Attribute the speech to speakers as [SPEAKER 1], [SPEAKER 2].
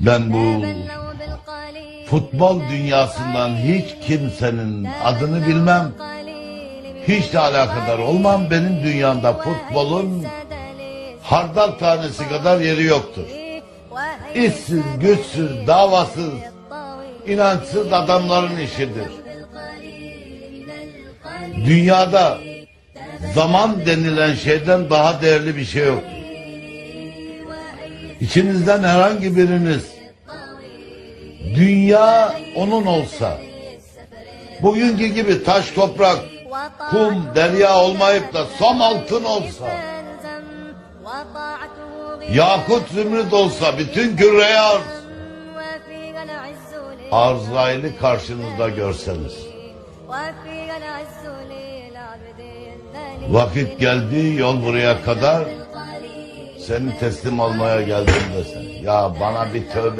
[SPEAKER 1] Ben bu futbol dünyasından hiç kimsenin adını bilmem. Hiç de alakadar olmam. Benim dünyamda futbolun hardal tanesi kadar yeri yoktur. İşsiz, güçsüz, davasız, inançsız adamların işidir. Dünyada zaman denilen şeyden daha değerli bir şey yok. İçinizden herhangi biriniz dünya onun olsa bugünkü gibi taş toprak kum derya olmayıp da som altın olsa yakut zümrüt olsa bütün küreye arz Arzaylı karşınızda görseniz. Vakit geldi yol buraya kadar seni teslim almaya geldim desen. Ya bana bir tövbe